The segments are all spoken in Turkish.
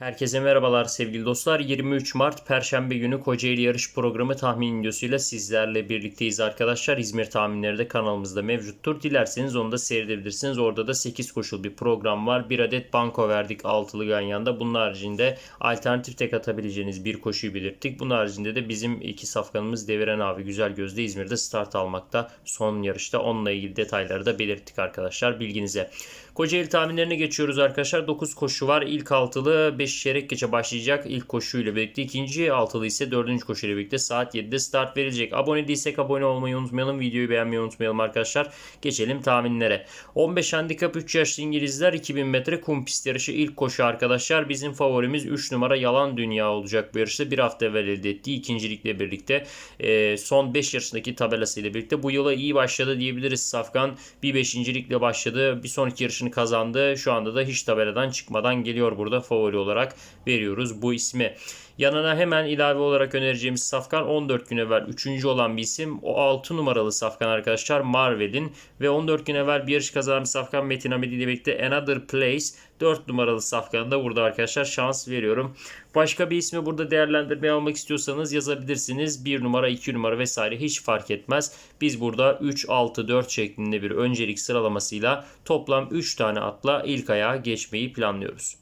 Herkese merhabalar sevgili dostlar. 23 Mart Perşembe günü Kocaeli yarış programı tahmin videosuyla sizlerle birlikteyiz arkadaşlar. İzmir tahminleri de kanalımızda mevcuttur. Dilerseniz onu da seyredebilirsiniz. Orada da 8 koşul bir program var. Bir adet banko verdik altılı ganyanda. Bunun haricinde alternatif tek atabileceğiniz bir koşuyu belirttik. Bunun haricinde de bizim iki safkanımız Deviren abi Güzel Gözde İzmir'de start almakta. Son yarışta onunla ilgili detayları da belirttik arkadaşlar bilginize. Kocaeli tahminlerine geçiyoruz arkadaşlar. 9 koşu var. İlk altılı 5 çeyrek geçe başlayacak. İlk koşuyla birlikte. ikinci altılı ise 4. koşuyla birlikte saat 7'de start verilecek. Abone değilsek abone olmayı unutmayalım. Videoyu beğenmeyi unutmayalım arkadaşlar. Geçelim tahminlere. 15 handikap 3 yaşlı İngilizler 2000 metre kum pist yarışı ilk koşu arkadaşlar. Bizim favorimiz 3 numara Yalan Dünya olacak bu yarışta. Bir hafta evvel elde ettiği ikincilikle birlikte e, son 5 yarışındaki tabelasıyla birlikte bu yıla iyi başladı diyebiliriz. Safkan bir beşincilikle başladı. Bir sonraki yarışını kazandı. Şu anda da hiç tabeladan çıkmadan geliyor burada favori olarak veriyoruz bu ismi. Yanına hemen ilave olarak önereceğimiz Safkan 14 gün evvel 3. olan bir isim. O 6 numaralı Safkan arkadaşlar Marvel'in ve 14 gün evvel bir yarış kazanan bir Safkan Metin Hamidi ile birlikte Another Place 4 numaralı Safkan'da da burada arkadaşlar şans veriyorum. Başka bir ismi burada değerlendirmeye almak istiyorsanız yazabilirsiniz. 1 numara 2 numara vesaire hiç fark etmez. Biz burada 3 6 4 şeklinde bir öncelik sıralamasıyla toplam 3 tane atla ilk ayağa geçmeyi planlıyoruz.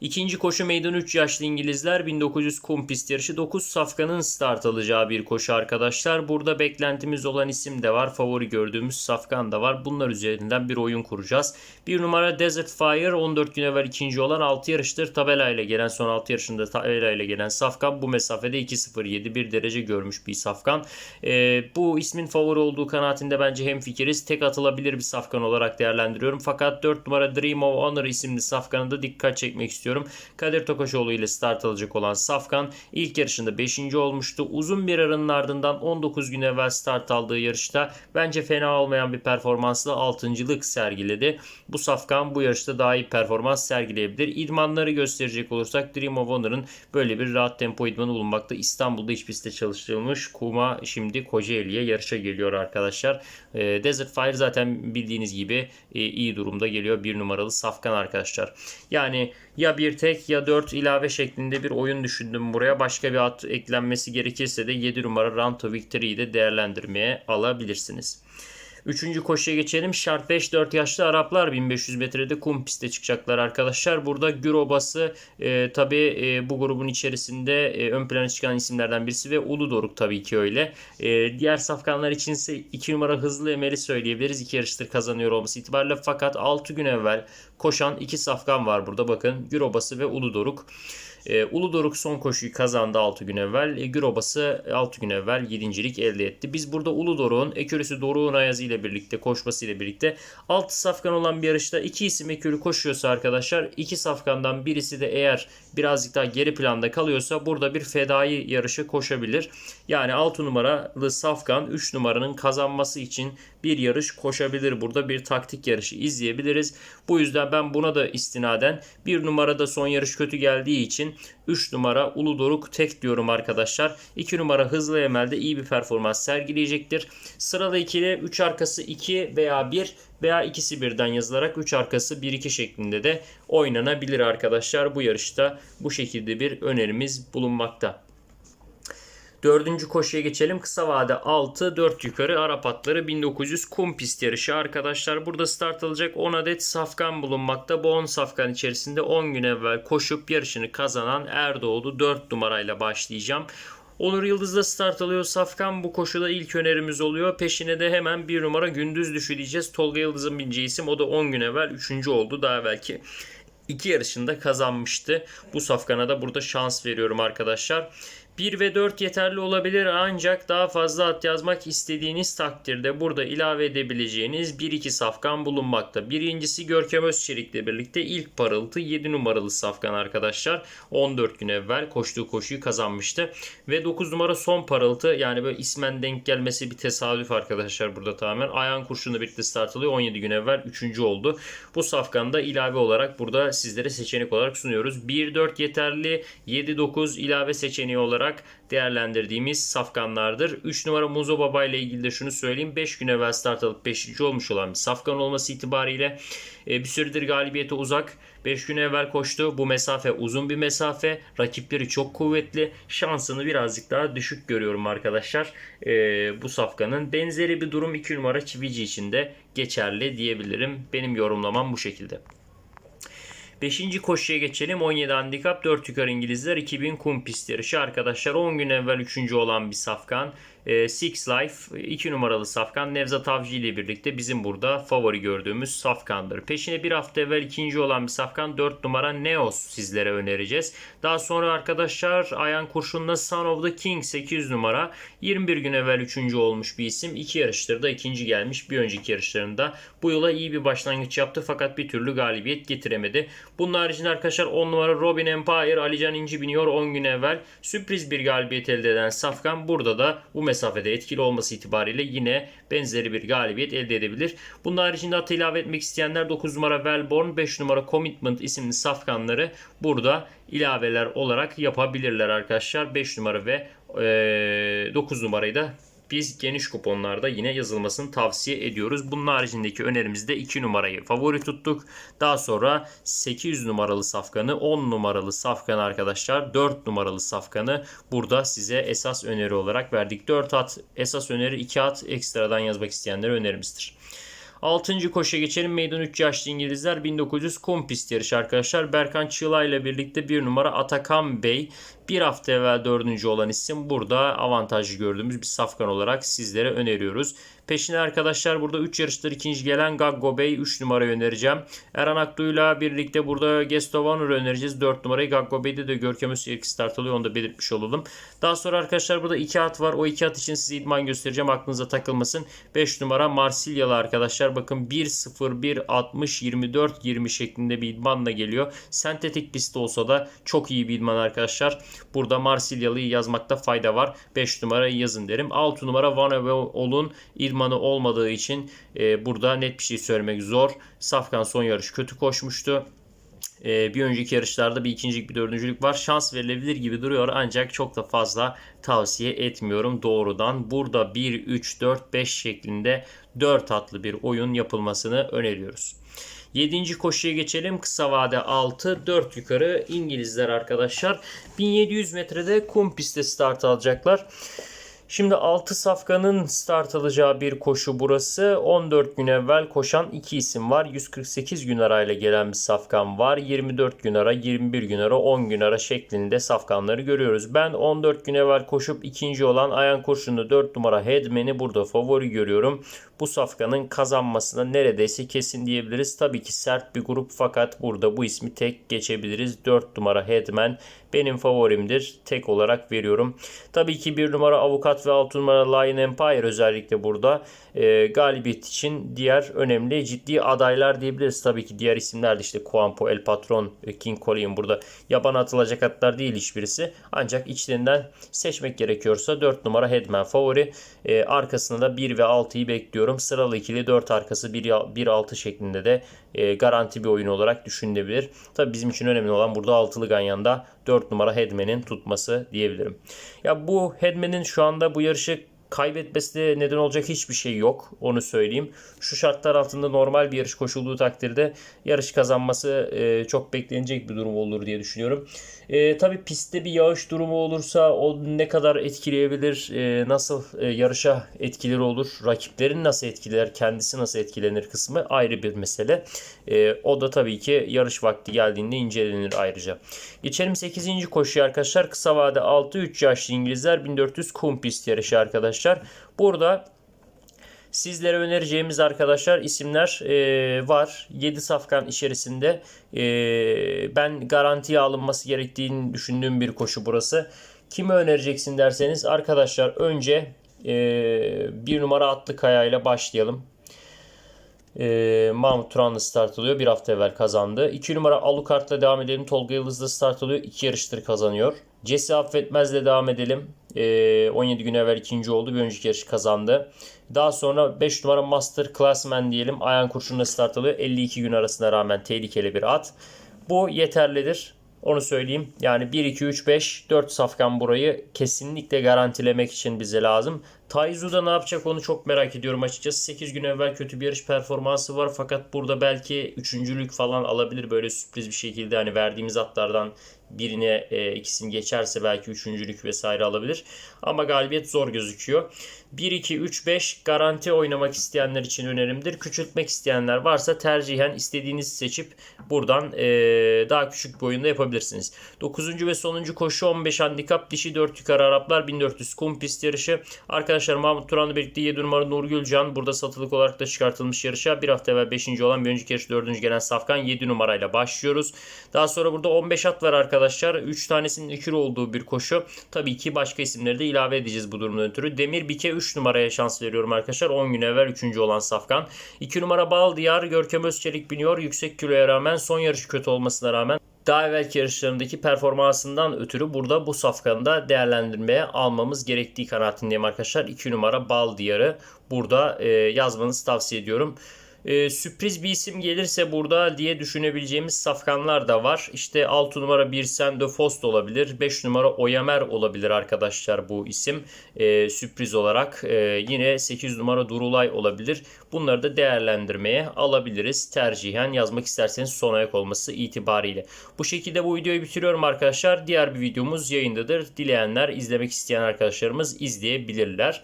İkinci koşu meydan 3 yaşlı İngilizler 1900 kum pist yarışı 9 safkanın start alacağı bir koşu arkadaşlar. Burada beklentimiz olan isim de var. Favori gördüğümüz safkan da var. Bunlar üzerinden bir oyun kuracağız. Bir numara Desert Fire 14 gün evvel ikinci olan 6 yarıştır. Tabelayla gelen son 6 yarışında tabelayla gelen safkan bu mesafede 2.07 bir derece görmüş bir safkan. Ee, bu ismin favori olduğu kanaatinde bence hem fikiriz. Tek atılabilir bir safkan olarak değerlendiriyorum. Fakat 4 numara Dream of Honor isimli safkanı da dikkat çekmek istiyorum istiyorum. Kadir Tokaşoğlu ile start alacak olan Safkan ilk yarışında 5. olmuştu. Uzun bir aranın ardından 19 gün evvel start aldığı yarışta bence fena olmayan bir performansla 6.lık sergiledi. Bu Safkan bu yarışta daha iyi performans sergileyebilir. İdmanları gösterecek olursak Dream of Honor'ın böyle bir rahat tempo idmanı bulunmakta. İstanbul'da iç pistte çalıştırılmış. Kuma şimdi Kocaeli'ye yarışa geliyor arkadaşlar. E, Desert Fire zaten bildiğiniz gibi e, iyi durumda geliyor. Bir numaralı Safkan arkadaşlar. Yani ya bir tek ya 4 ilave şeklinde bir oyun düşündüm buraya. Başka bir at eklenmesi gerekirse de 7 numara Run to de değerlendirmeye alabilirsiniz. Üçüncü koşuya geçelim. Şart 5 4 yaşlı Araplar 1500 metrede kum piste çıkacaklar arkadaşlar. Burada Gürobası e, tabi e, bu grubun içerisinde e, ön plana çıkan isimlerden birisi ve Ulu Doruk tabii ki öyle. E, diğer safkanlar için ise 2 numara hızlı emeli söyleyebiliriz. 2 yarıştır kazanıyor olması itibariyle. Fakat 6 gün evvel koşan 2 safkan var burada. Bakın Gürobası ve Ulu Doruk. E, Uludoruk son koşuyu kazandı 6 gün evvel. E, Gürobası 6 gün evvel 7. elde etti. Biz burada Uludoruk'un Ekürüsü Doruk'un Ayazı ile birlikte koşması ile birlikte 6 safkan olan bir yarışta 2 isim Ekürü koşuyorsa arkadaşlar 2 safkandan birisi de eğer birazcık daha geri planda kalıyorsa burada bir fedai yarışı koşabilir. Yani 6 numaralı safkan 3 numaranın kazanması için bir yarış koşabilir. Burada bir taktik yarışı izleyebiliriz. Bu yüzden ben buna da istinaden bir numarada son yarış kötü geldiği için 3 numara Uludoruk tek diyorum arkadaşlar. 2 numara Hızlı Emel'de iyi bir performans sergileyecektir. Sırada 2 ile 3 arkası 2 veya 1 veya ikisi birden yazılarak 3 arkası 1-2 şeklinde de oynanabilir arkadaşlar. Bu yarışta bu şekilde bir önerimiz bulunmakta. Dördüncü koşuya geçelim. Kısa vade 6, 4 yukarı Arap atları 1900 kum pist yarışı. Arkadaşlar burada start alacak 10 adet safkan bulunmakta. Bu 10 safkan içerisinde 10 gün evvel koşup yarışını kazanan Erdoğdu 4 numarayla başlayacağım. Onur Yıldız'da start alıyor. Safkan bu koşuda ilk önerimiz oluyor. Peşine de hemen bir numara gündüz düşü diyeceğiz. Tolga Yıldız'ın bineceği isim. O da 10 gün evvel 3. oldu. Daha belki iki yarışında kazanmıştı. Bu safkana da burada şans veriyorum arkadaşlar. 1 ve 4 yeterli olabilir ancak daha fazla at yazmak istediğiniz takdirde burada ilave edebileceğiniz 1-2 safkan bulunmakta. Birincisi Görkem Özçelik ile birlikte ilk parıltı 7 numaralı safkan arkadaşlar. 14 gün evvel koştuğu koşuyu kazanmıştı. Ve 9 numara son parıltı yani böyle ismen denk gelmesi bir tesadüf arkadaşlar burada tamamen. Ayhan Kurşun'la birlikte start alıyor. 17 gün evvel 3. oldu. Bu safkanda ilave olarak burada sizlere seçenek olarak sunuyoruz. 1-4 yeterli 7-9 ilave seçeneği olarak olarak değerlendirdiğimiz safkanlardır. 3 numara Muzo Baba ile ilgili de şunu söyleyeyim. 5 gün evvel start alıp 5. olmuş olan bir safkan olması itibariyle e, bir süredir galibiyete uzak. 5 gün evvel koştu. Bu mesafe uzun bir mesafe. Rakipleri çok kuvvetli. Şansını birazcık daha düşük görüyorum arkadaşlar. E, bu safkanın. Benzeri bir durum 2 numara Çivici için de geçerli diyebilirim. Benim yorumlamam bu şekilde. Beşinci koşuya geçelim. 17 handikap 4 yukarı İngilizler 2000 kum pist yarışı. Arkadaşlar 10 gün evvel 3. olan bir safkan. E, Six Life 2 numaralı safkan Nevzat Avcı ile birlikte bizim burada favori gördüğümüz safkandır. Peşine bir hafta evvel ikinci olan bir safkan 4 numara Neos sizlere önereceğiz. Daha sonra arkadaşlar Ayan Kurşun'la Son of the King 800 numara 21 gün evvel 3. olmuş bir isim. 2 yarıştır da ikinci gelmiş bir önceki yarışlarında. Bu yola iyi bir başlangıç yaptı fakat bir türlü galibiyet getiremedi. Bunun haricinde arkadaşlar 10 numara Robin Empire Alican İnci biniyor 10 gün evvel. Sürpriz bir galibiyet elde eden Safkan burada da bu mesafede etkili olması itibariyle yine benzeri bir galibiyet elde edebilir. Bunun haricinde atı ilave etmek isteyenler 9 numara Wellborn, 5 numara Commitment isimli safkanları burada ilaveler olarak yapabilirler arkadaşlar. 5 numara ve e, 9 numarayı da biz geniş kuponlarda yine yazılmasını tavsiye ediyoruz. Bunun haricindeki önerimizde 2 numarayı favori tuttuk. Daha sonra 800 numaralı safkanı, 10 numaralı safkanı arkadaşlar, 4 numaralı safkanı burada size esas öneri olarak verdik. 4 at esas öneri, 2 at ekstradan yazmak isteyenlere önerimizdir. 6. koşuya geçelim. Meydan 3 yaşlı İngilizler 1900 kum pist yarışı arkadaşlar. Berkan Çığla ile birlikte bir numara Atakan Bey. Bir hafta evvel dördüncü olan isim burada avantajlı gördüğümüz bir safkan olarak sizlere öneriyoruz. Peşine arkadaşlar burada 3 yarıştır ikinci gelen Gaggo Bey 3 numarayı önereceğim. Erhan Aktu'yla birlikte burada Gestovanur'u önereceğiz. 4 numarayı Gaggo Bey'de de Görkem Özçelik start alıyor. Onu da belirtmiş olalım. Daha sonra arkadaşlar burada 2 at var. O 2 at için size idman göstereceğim. Aklınıza takılmasın. 5 numara Marsilyalı arkadaşlar. Bakın 1-0, 1-60, 24, 20 şeklinde bir idmanla geliyor. Sentetik pist olsa da çok iyi bir idman arkadaşlar. Burada Marsilyalı'yı yazmakta fayda var. 5 numarayı yazın derim. 6 numara Van Ol'un idmanı olmadığı için e, burada net bir şey söylemek zor. Safkan son yarış kötü koşmuştu. E, bir önceki yarışlarda bir ikincilik bir dördüncülük var. Şans verilebilir gibi duruyor ancak çok da fazla tavsiye etmiyorum doğrudan. Burada 1, 3, 4, 5 şeklinde 4 atlı bir oyun yapılmasını öneriyoruz. 7. koşuya geçelim. Kısa vade 6, 4 yukarı İngilizler arkadaşlar. 1700 metrede kum pistte start alacaklar. Şimdi 6 safkanın start alacağı bir koşu burası. 14 gün evvel koşan 2 isim var. 148 gün arayla gelen bir safkan var. 24 gün ara, 21 gün ara, 10 gün ara şeklinde safkanları görüyoruz. Ben 14 gün evvel koşup ikinci olan Ayan Kurşun'da 4 numara Headman'i burada favori görüyorum. Bu safkanın kazanmasına neredeyse kesin diyebiliriz. Tabii ki sert bir grup fakat burada bu ismi tek geçebiliriz. 4 numara Headman benim favorimdir. Tek olarak veriyorum. Tabii ki 1 numara Avukat ve 6 numara Lion Empire özellikle burada e, galibiyet için diğer önemli ciddi adaylar diyebiliriz. Tabii ki diğer isimler de işte Kuampo, El Patron, King Colin burada yaban atılacak atlar değil hiçbirisi. Ancak içlerinden seçmek gerekiyorsa 4 numara Headman favori. E, arkasında da 1 ve 6'yı bekliyorum. Sıralı ikili 4 arkası 1-6 şeklinde de e, garanti bir oyun olarak düşünülebilir. Tabii bizim için önemli olan burada altılı ganyanda 4 numara Headman'in tutması diyebilirim. Ya bu Headman'in şu anda bu yarışı kaybetmesi de neden olacak hiçbir şey yok. Onu söyleyeyim. Şu şartlar altında normal bir yarış koşulduğu takdirde yarış kazanması e, çok beklenecek bir durum olur diye düşünüyorum. E, tabii pistte bir yağış durumu olursa o ne kadar etkileyebilir, e, nasıl e, yarışa etkileri olur, rakiplerin nasıl etkiler, kendisi nasıl etkilenir kısmı ayrı bir mesele. E, o da tabii ki yarış vakti geldiğinde incelenir ayrıca. Geçelim 8. koşuya arkadaşlar. Kısa vade 6-3 yaşlı İngilizler 1400 kum pist yarışı arkadaşlar. Burada Sizlere önereceğimiz arkadaşlar isimler e, var. 7 safkan içerisinde e, ben garantiye alınması gerektiğini düşündüğüm bir koşu burası. Kimi önereceksin derseniz arkadaşlar önce e, bir numara atlı kaya ile başlayalım. E, Mahmut Turan'la start alıyor. Bir hafta evvel kazandı. 2 numara Alukart'la devam edelim. Tolga Yıldız'la start alıyor. 2 yarıştır kazanıyor. Jesse Affetmez'le devam edelim. E, 17 gün evvel ikinci oldu. Bir önceki yarışı kazandı. Daha sonra 5 numara Master Classman diyelim. Ayan kurşunla start alıyor. 52 gün arasına rağmen tehlikeli bir at. Bu yeterlidir. Onu söyleyeyim. Yani 1, 2, 3, 5, 4 safkan burayı kesinlikle garantilemek için bize lazım. Taizu'da ne yapacak onu çok merak ediyorum açıkçası. 8 gün evvel kötü bir yarış performansı var fakat burada belki üçüncülük falan alabilir böyle sürpriz bir şekilde. Hani verdiğimiz atlardan birine e, ikisini geçerse belki üçüncülük vesaire alabilir. Ama galibiyet zor gözüküyor. 1, 2, 3, 5 garanti oynamak isteyenler için önerimdir. Küçültmek isteyenler varsa tercihen istediğinizi seçip buradan e, daha küçük bir oyunda yapabilirsiniz. 9. ve sonuncu koşu 15 handikap dişi 4 yukarı Araplar 1400 kum pist yarışı. Arkadaşlar Mahmut Turan'la birlikte 7 numara Nur Gülcan burada satılık olarak da çıkartılmış yarışa. Bir hafta evvel 5. olan bir önceki yarış 4. gelen Safkan 7 numarayla başlıyoruz. Daha sonra burada 15 at var arkadaşlar. 3 tanesinin ikili olduğu bir koşu. Tabii ki başka isimleri de ilave edeceğiz bu durumdan ötürü. Demir Bike 3 numaraya şans veriyorum arkadaşlar. 10 gün evvel 3. olan Safkan. 2 numara Bal Diyar Görkem Özçelik biniyor. Yüksek kiloya rağmen son yarışı kötü olmasına rağmen daha evvelki yarışlarındaki performansından ötürü burada bu safkanı da değerlendirmeye almamız gerektiği kanaatindeyim arkadaşlar. 2 numara Bal Diyar'ı burada e, yazmanızı tavsiye ediyorum. E, sürpriz bir isim gelirse burada diye düşünebileceğimiz safkanlar da var. İşte 6 numara Birsen de Fost olabilir. 5 numara Oyamer olabilir arkadaşlar bu isim. E, sürpriz olarak. E, yine 8 numara Durulay olabilir. Bunları da değerlendirmeye alabiliriz. Tercihen yazmak isterseniz son ayak olması itibariyle. Bu şekilde bu videoyu bitiriyorum arkadaşlar. Diğer bir videomuz yayındadır. Dileyenler, izlemek isteyen arkadaşlarımız izleyebilirler.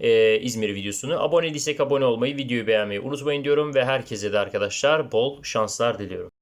Ee, İzmir videosunu. Abone değilsek abone olmayı, videoyu beğenmeyi unutmayın diyorum ve herkese de arkadaşlar bol şanslar diliyorum.